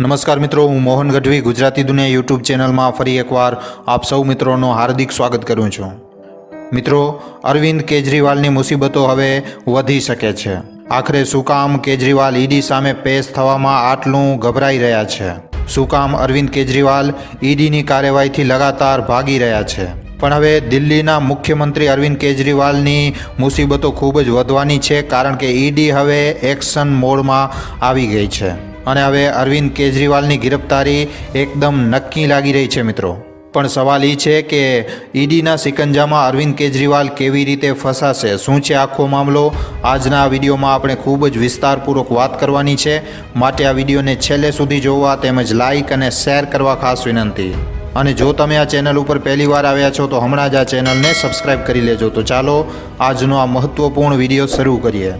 નમસ્કાર મિત્રો, હું મોહન ગઢવી, ગુજરાતી દુનિયા યુટ્યુબ ચેનલમાં ફરી એકવાર આપ સૌ મિત્રોનું હાર્દિક સ્વાગત કરું છું. મિત્રો, અરવિંદ કેજરીવાલની મુસીબતો હવે વધી શકે છે. આખરે શું કેજરીવાલ ઈડી સામે પેશ થવામાં આટલું ગભરાઈ રહ્યા છે. શું અરવિંદ કેજરીવાલ ઈડીની કાર્યવાહીથી લગાતાર ભાગી રહ્યા છે. પણ હવે દિલ્હીના મુખ્યમંત્રી અરવિંદ કેજરીવાલની મુસીબતો ખૂબ જ વધવાની છે, કારણ કે ઈડી હવે એક્શન મોડમાં આવી ગઈ છે. અને હવે અરવિંદ કેજરીવાલની ગિરફતારી એકદમ નક્કી લાગી રહી છે મિત્રો. પણ સવાલ એ છે કે ઈડીના સિકંજામાં અરવિંદ કેજરીવાલ કેવી રીતે ફસાશે? શું છે આખો મામલો? આજના વિડીયોમાં આપણે ખૂબ જ વિસ્તારપૂર્વક વાત કરવાની છે. માટે આ વિડીયોને છેલ્લે સુધી જોવા તેમજ લાઇક અને શેર કરવા ખાસ વિનંતી. અને જો તમે આ ચેનલ ઉપર પહેલીવાર આવ્યા છો, તો હમણાં જ આ ચેનલને સબસ્ક્રાઇબ કરી લેજો. તો ચાલો આજનો આ મહત્ત્વપૂર્ણ વીડિયો શરૂ કરીએ.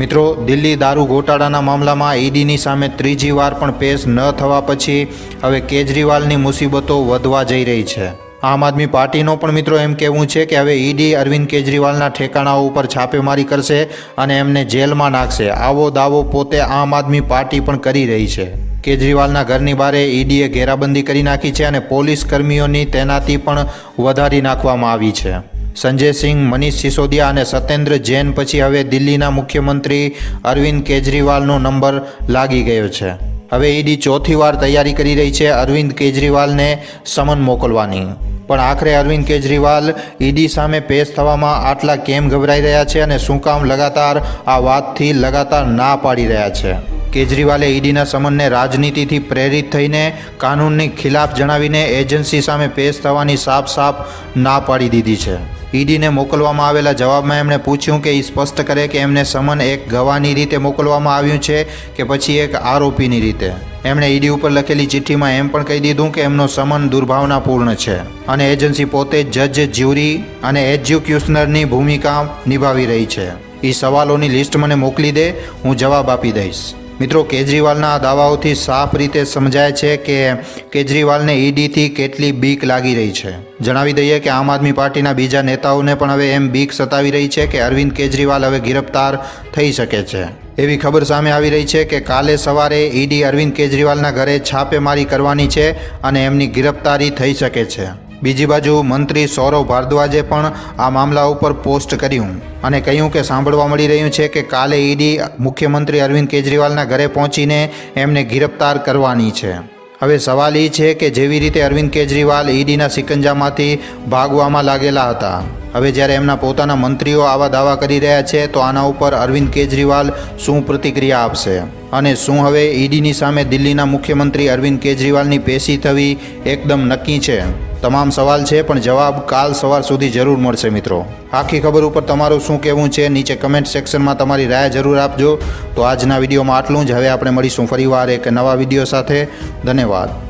મિત્રો, દિલ્હી દારૂ ગોટાળાના મામલામાં ઈડીની સામે ત્રીજી વાર પણ પેશ ન થવા પછી હવે કેજરીવાલની મુસીબતો વધવા જઈ રહી છે. આમ આદમી પાર્ટીનો પણ મિત્રો એમ કહેવું છે કે હવે ઈડી અરવિંદ કેજરીવાલના ઠેકાણાઓ ઉપર છાપેમારી કરશે અને એમને જેલમાં નાખશે. આવો દાવો પોતે આમ આદમી પાર્ટી પણ કરી રહી છે. કેજરીવાલના ઘરની બારે ઈડીએ ઘેરાબંધી કરી નાખી છે અને પોલીસ કર્મીઓની તૈનાતી પણ વધારી નાખવામાં આવી છે. સંજય સિંહ, મનીષ સિસોદિયા અને સત્યેન્દ્ર જૈન પછી હવે દિલ્હીના મુખ્યમંત્રી અરવિંદ કેજરીવાલનો નંબર લાગી ગયો છે. હવે ઈડી ચોથી વાર તૈયારી કરી રહી છે અરવિંદ કેજરીવાલને સમન મોકલવાની. પણ આખરે અરવિંદ કેજરીવાલ ઈડી સામે પેશ થવામાં આટલા કેમ ગભરાઈ રહ્યા છે અને શું કામ લગાતાર આ વાતથી લગાતાર ના પાડી રહ્યા છે? કેજરીવાલે ઈડીના સમનને રાજનીતિથી પ્રેરિત થઈને કાનૂનની ખિલાફ જણાવીને એજન્સી સામે પેશ થવાની સાફ સાફ ના પાડી દીધી છે. ઈડીને મોકલવામાં આવેલા જવાબમાં એમણે પૂછ્યું કે એ સ્પષ્ટ કરે કે એમને સમન એક ગવાહની રીતે મોકલવામાં આવ્યું છે કે પછી એક આરોપીની રીતે. એમણે ઈડી ઉપર લખેલી ચિઠ્ઠીમાં એમ પણ કહી દીધું કે એમનો સમન દુર્ભાવનાપૂર્ણ છે અને એજન્સી પોતે જજ જ્યુરી અને એજ્યુક્યુશનરની ભૂમિકા નિભાવી રહી છે. એ સવાલોની લિસ્ટ મને મોકલી દે, હું જવાબ આપી દઈશ. મિત્રો, કેજરીવાલના દાવાઓથી સાફ રીતે સમજાય છે કે કેજરીવાલને ઈડીથી કેટલી બીક લાગી રહી છે. જણાવી દઈએ કે આમ આદમી પાર્ટીના બીજા નેતાઓને પણ હવે એમ બીક સતાવી રહી છે કે અરવિંદ કેજરીવાલ હવે ગિરફ્તાર થઈ શકે છે. એવી ખબર સામે આવી રહી છે કે કાલે સવારે ઈડી અરવિંદ કેજરીવાલના ઘરે છાપેમારી કરવાની છે અને એમની ગિરફ્તારી થઈ શકે છે. બીજી બાજુ મંત્રી સૌરવ ભારદ્વાજે પણ આ મામલા ઉપર પોસ્ટ કર્યું અને કહ્યું કે સાંભળવા મળી રહ્યું છે કે કાલે ઈડી મુખ્યમંત્રી અરવિંદ કેજરીવાલના ઘરે પહોંચીને એમને ગિરફ્તાર કરવાની છે. હવે સવાલ એ છે કે જેવી રીતે અરવિંદ કેજરીવાલ ઈડીના સિકંજામાંથી ભાગવામાં લાગેલા હતા. હવે જ્યારે એમના પોતાના મંત્રીઓ આવા દાવા કરી રહ્યા છે, તો આના ઉપર અરવિંદ કેજરીવાલ શું પ્રતિક્રિયા આપશે? અને શું હવે ઈડીની સામે દિલ્હીના મુખ્યમંત્રી અરવિંદ કેજરીવાલની પેશી થવી એકદમ નક્કી છે? તમામ સવાલ છે, પણ જવાબ કાલ સવાર સુધી જરૂર મળશે મિત્રો. આખી ખબર ઉપર તમારું શું કહેવું છે, નીચે કમેન્ટ સેક્શનમાં તમારી રાય જરૂર આપજો. તો આજના વિડીયોમાં આટલું જ. હવે આપણે મળીશું ફરીવાર એક નવા વીડિયો સાથે. ધન્યવાદ.